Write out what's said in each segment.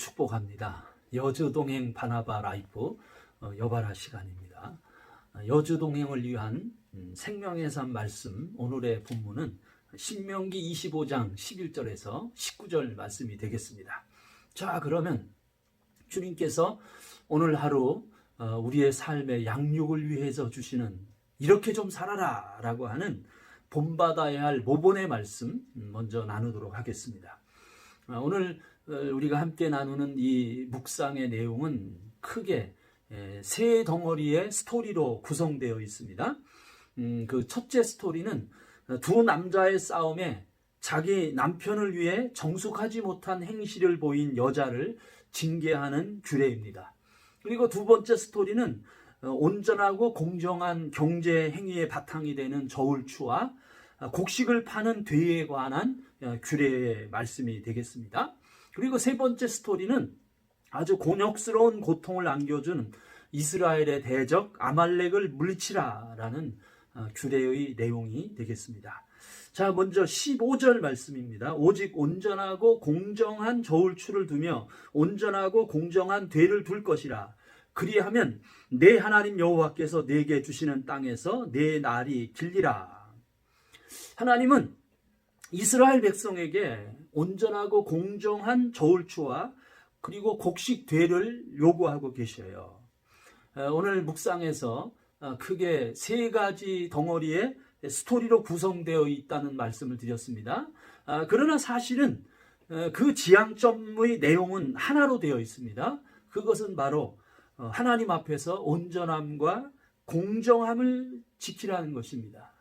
축복합니다. 여주 동행 바나바 라이프 어, 여바라 시간입니다. 어, 여주 동행을 위한 음, 생명의 삶 말씀 오늘의 본문은 신명기 25장 11절에서 19절 말씀이 되겠습니다. 자, 그러면 주님께서 오늘 하루 어, 우리의 삶의 양육을 위해서 주시는 이렇게 좀 살아라 라고 하는 본받아야 할 모본의 말씀 음, 먼저 나누도록 하겠습니다. 아, 오늘 어, 우리가 함께 나누는 이 묵상의 내용은 크게 에, 세 덩어리의 스토리로 구성되어 있습니다. 음, 그 첫째 스토리는 두 남자의 싸움에 자기 남편을 위해 정숙하지 못한 행실을 보인 여자를 징계하는 규례입니다. 그리고 두 번째 스토리는 어, 온전하고 공정한 경제 행위의 바탕이 되는 저울추와 어, 곡식을 파는 되에 관한 어, 규례의 말씀이 되겠습니다. 그리고 세 번째 스토리는 아주 곤욕스러운 고통을 안겨준 이스라엘의 대적 아말렉을 물리치라라는 어, 규례의 내용이 되겠습니다. 자, 먼저 15절 말씀입니다. 오직 온전하고 공정한 저울추를 두며 온전하고 공정한 되를 둘 것이라. 그리하면 내 하나님 여호와께서 내게 주시는 땅에서 내 날이 길리라. 하나님은 이스라엘 백성에게 온전하고 공정한 저울추와 그리고 곡식 되를 요구하고 계셔요. 어, 오늘 묵상에서 어, 크게 세 가지 덩어리의 스토리로 구성되어 있다는 말씀을 드렸습니다. 아, 그러나 사실은 어, 그 지향점의 내용은 하나로 되어 있습니다. 그것은 바로 어, 하나님 앞에서 온전함과 공정함을 지키라는 것입니다.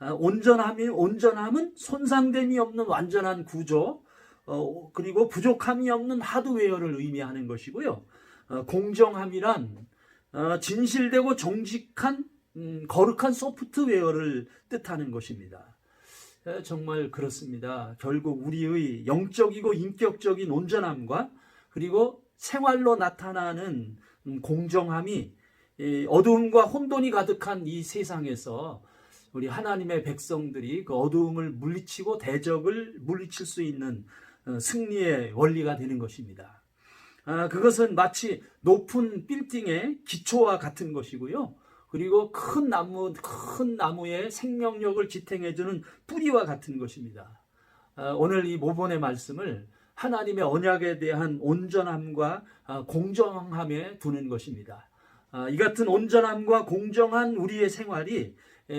아, 온전함이 온전함은 손상됨이 없는 완전한 구조, 어, 그리고 부족함이 없는 하드웨어를 의미하는 것이고요. 어, 공정함이란 어, 진실되고 정직한 음, 거룩한 소프트웨어를 뜻하는 것입니다. 에, 정말 그렇습니다. 결국 우리의 영적이고 인격적인 온전함과 그리고 생활로 나타나는 음, 공정함이 이 어두움과 혼돈이 가득한 이 세상에서 우리 하나님의 백성들이 그 어두움을 물리치고 대적을 물리칠 수 있는 어, 승리의 원리가 되는 것입니다. 아, 그것은 마치 높은 빌딩의 기초와 같은 것이고요. 그리고 큰 나무, 큰 나무의 생명력을 지탱해주는 뿌리와 같은 것입니다. 아, 오늘 이 모본의 말씀을 하나님의 언약에 대한 온전함과 아, 공정함에 두는 것입니다. 아, 이 같은 온전함과 공정한 우리의 생활이 에,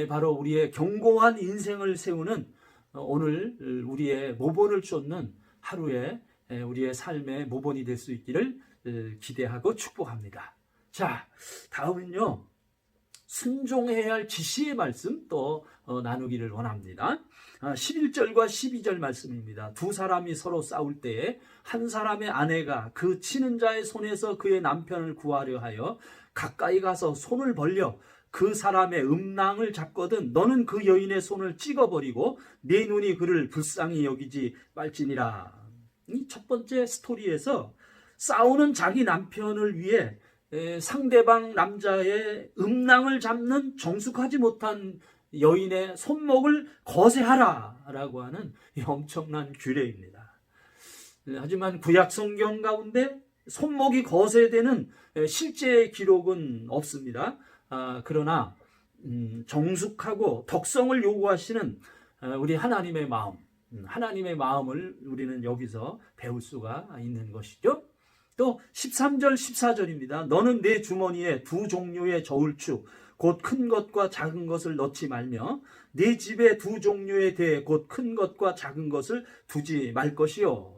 바로 우리의 견고한 인생을 세우는 어, 오늘 우리의 모본을 쫓는 하루의 에, 우리의 삶의 모본이 될 수 있기를 에, 기대하고 축복합니다. 자, 다음은요. 순종해야 할 지시의 말씀 또 어, 나누기를 원합니다. 아, 11절과 12절 말씀입니다. 두 사람이 서로 싸울 때에 한 사람의 아내가 그 치는 자의 손에서 그의 남편을 구하려 하여 가까이 가서 손을 벌려 그 사람의 음낭을 잡거든 너는 그 여인의 손을 찍어버리고 내 눈이 그를 불쌍히 여기지 말지니라. 이 첫 번째 스토리에서 싸우는 자기 남편을 위해 에, 상대방 남자의 음낭을 잡는 정숙하지 못한 여인의 손목을 거세하라 라고 하는 이 엄청난 규례입니다. 에, 하지만 구약 성경 가운데 손목이 거세되는 에, 실제 기록은 없습니다. 아, 그러나 음, 정숙하고 덕성을 요구하시는 어, 우리 하나님의 마음, 음, 하나님의 마음을 우리는 여기서 배울 수가 있는 것이죠. 또 13절 14절입니다. 너는 내 주머니에 두 종류의 저울추 곧 큰 것과 작은 것을 넣지 말며 네 집에 두 종류의 대 곧 큰 것과 작은 것을 두지 말 것이요.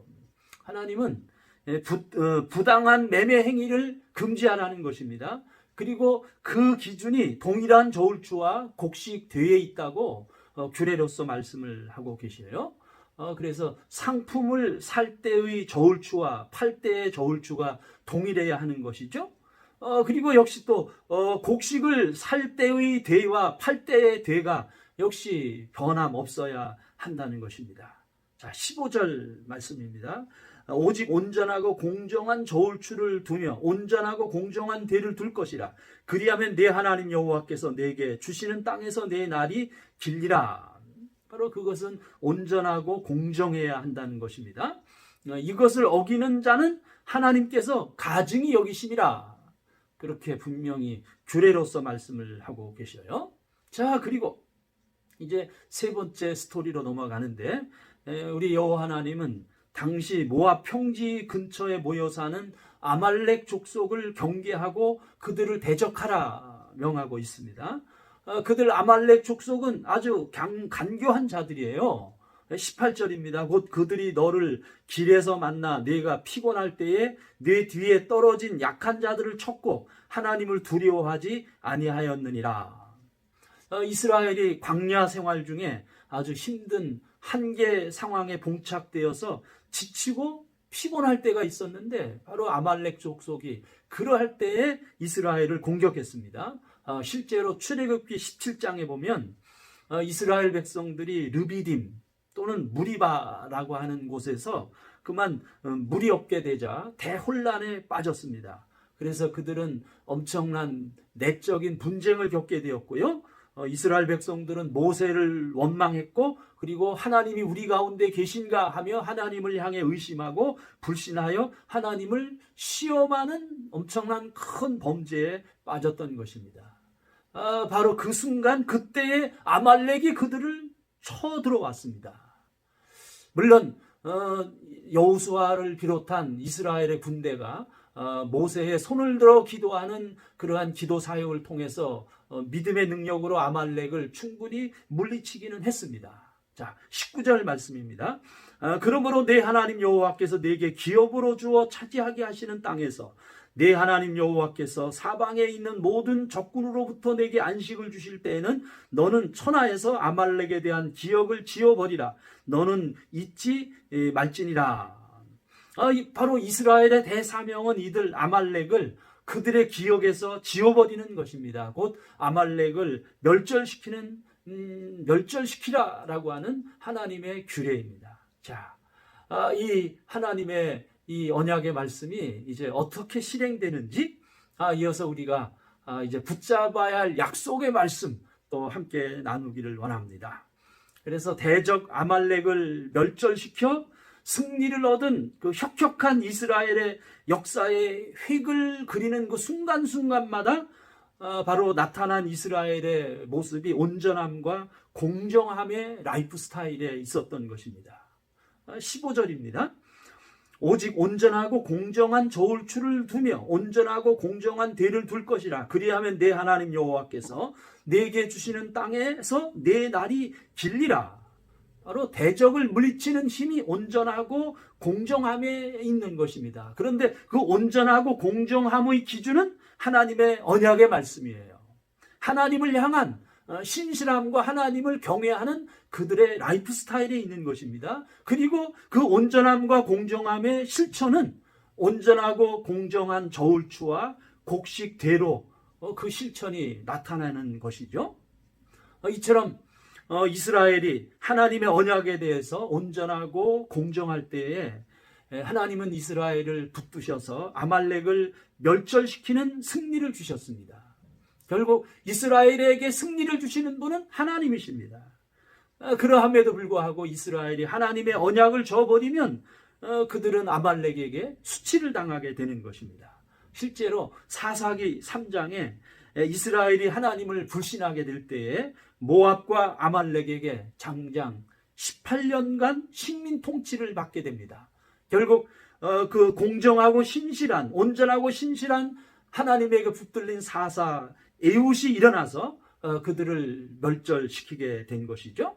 하나님은 예, 부, 어, 부당한 매매 행위를 금지하라는 것입니다. 그리고 그 기준이 동일한 저울추와 곡식 되에 있다고 어, 규례로서 말씀을 하고 계시요 어, 그래서 상품을 살 때의 저울추와 팔 때의 저울추가 동일해야 하는 것이죠. 어, 그리고 역시 또 어, 곡식을 살 때의 대와 팔 때의 대가 역시 변함없어야 한다는 것입니다. 자, 15절 말씀입니다. 오직 온전하고 공정한 저울추를 두며 온전하고 공정한 대를 둘 것이라. 그리하면 내 하나님 여호와께서 내게 주시는 땅에서 내 날이 길리라. 바로 그것은 온전하고 공정해야 한다는 것입니다. 어, 이것을 어기는 자는 하나님께서 가증히 여기심이라 그렇게 분명히 규례로서 말씀을 하고 계셔요. 자 그리고 이제 세 번째 스토리로 넘어가는데 에, 우리 여호와 하나님은 당시 모압 평지 근처에 모여 사는 아말렉 족속을 경계하고 그들을 대적하라 명하고 있습니다. 어, 그들 아말렉 족속은 아주 강, 간교한 자들이에요. 18절입니다. 곧 그들이 너를 길에서 만나 네가 피곤할 때에 네 뒤에 떨어진 약한 자들을 쳤고 하나님을 두려워하지 아니하였느니라. 어, 이스라엘이 광야 생활 중에 아주 힘든 한계 상황에 봉착되어서 지치고 피곤할 때가 있었는데 바로 아말렉 족속이 그러할 때에 이스라엘을 공격했습니다. 어, 실제로 출애굽기 17장에 보면 어, 이스라엘 백성들이 르비딤 또는 무리바라고 하는 곳에서 그만 어, 물이 없게 되자 대혼란에 빠졌습니다. 그래서 그들은 엄청난 내적인 분쟁을 겪게 되었고요. 어, 이스라엘 백성들은 모세를 원망했고 그리고 하나님이 우리 가운데 계신가 하며 하나님을 향해 의심하고 불신하여 하나님을 시험하는 엄청난 큰 범죄에 빠졌던 것입니다. 아, 바로 그 순간 그때에 아말렉이 그들을 쳐 들어왔습니다. 물론 어, 여호수아를 비롯한 이스라엘의 군대가 어, 모세의 손을 들어 기도하는 그러한 기도 사역을 통해서 어, 믿음의 능력으로 아말렉을 충분히 물리치기는 했습니다. 자, 19절 말씀입니다. 아, 그러므로 내 하나님 여호와께서 내게 기업으로 주어 차지하게 하시는 땅에서 내 하나님 여호와께서 사방에 있는 모든 적군으로부터 내게 안식을 주실 때에는 너는 천하에서 아말렉에 대한 기억을 지워버리라. 너는 잊지 에, 말지니라. 아, 이- 바로 이스라엘의 대사명은 이들 아말렉을 그들의 기억에서 지워버리는 것입니다. 곧 아말렉을 멸절시키는 음, 멸절시키라라고 하는 하나님의 규례입니다. 자, 아, 이 하나님의 이 언약의 말씀이 이제 어떻게 실행되는지 아, 이어서 우리가 아, 이제 붙잡아야 할 약속의 말씀 또 함께 나누기를 원합니다. 그래서 대적 아말렉을 멸절시켜 승리를 얻은 그 혁혁한 이스라엘의 역사의 획을 그리는 그 순간순간마다 어, 바로 나타난 이스라엘의 모습이 온전함과 공정함의 라이프 스타일에 있었던 것입니다. 15절입니다. 오직 온전하고 공정한 저울추를 두며 온전하고 공정한 대를 둘 것이라 그리하면 내 하나님 여호와께서 내게 주시는 땅에서 내 날이 길리라 바로 대적을 물리치는 힘이 온전하고 공정함에 있는 것입니다. 그런데 그 온전하고 공정함의 기준은 하나님의 언약의 말씀이에요. 하나님을 향한 어, 신실함과 하나님을 경외하는 그들의 라이프 스타일에 있는 것입니다. 그리고 그 온전함과 공정함의 실천은 온전하고 공정한 저울추와 곡식대로 어, 그 실천이 나타나는 것이죠. 어, 이처럼 어, 이스라엘이 하나님의 언약에 대해서 온전하고 공정할 때에 에, 하나님은 이스라엘을 붙드셔서 아말렉을 멸절시키는 승리를 주셨습니다. 결국 이스라엘에게 승리를 주시는 분은 하나님이십니다. 어, 그러함에도 불구하고 이스라엘이 하나님의 언약을 저버리면 어, 그들은 아말렉에게 수치를 당하게 되는 것입니다. 실제로 사사기 3장에 이스라엘이 하나님을 불신하게 될 때에 모압과 아말렉에게 장장 18년간 식민 통치를 받게 됩니다. 결국 어, 그 공정하고 신실한 온전하고 신실한 하나님에게 붙들린 사사 에웃이 일어나서 어, 그들을 멸절시키게 된 것이죠.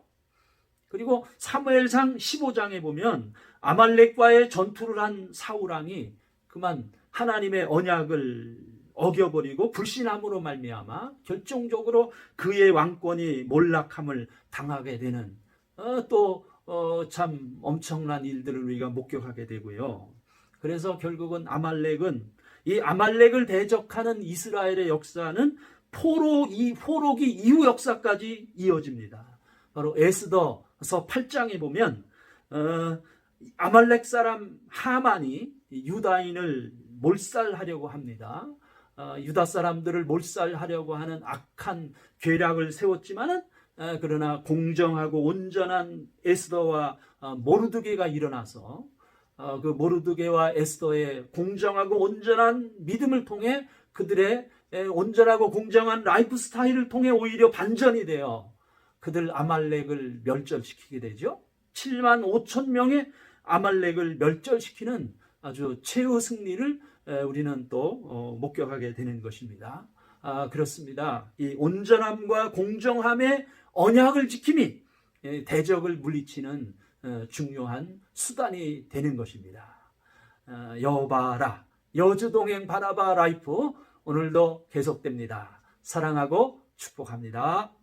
그리고 사무엘상 15장에 보면 아말렉과의 전투를 한 사우랑이 그만 하나님의 언약을 어겨버리고 불신함으로 말미암아 결정적으로 그의 왕권이 몰락함을 당하게 되는 어, 또참 엄청난 일들을 우리가 목격하게 되고요. 그래서 결국은 아말렉은 이 아말렉을 대적하는 이스라엘의 역사는 포로 이 포로기 이후 역사까지 이어집니다. 바로 에스더서 8장에 보면 어, 아말렉 사람 하만이 유다인을 몰살하려고 합니다. 어, 유다 사람들을 몰살하려고 하는 악한 계략을 세웠지만은 어, 그러나 공정하고 온전한 에스더와 어, 모르드게가 일어나서 어, 그 모르드게와 에스더의 공정하고 온전한 믿음을 통해 그들의 에, 온전하고 공정한 라이프 스타일을 통해 오히려 반전이 되어 그들 아말렉을 멸절시키게 되죠. 7만 5천 명의 아말렉을 멸절시키는 아주 최후 승리를 에, 우리는 또 어, 목격하게 되는 것입니다. 아, 그렇습니다. 이 온전함과 공정함의 언약을 지킴이 예, 대적을 물리치는 어, 중요한 수단이 되는 것입니다. 어, 여바라 여주동행 바나바 라이프 오늘도 계속됩니다. 사랑하고 축복합니다.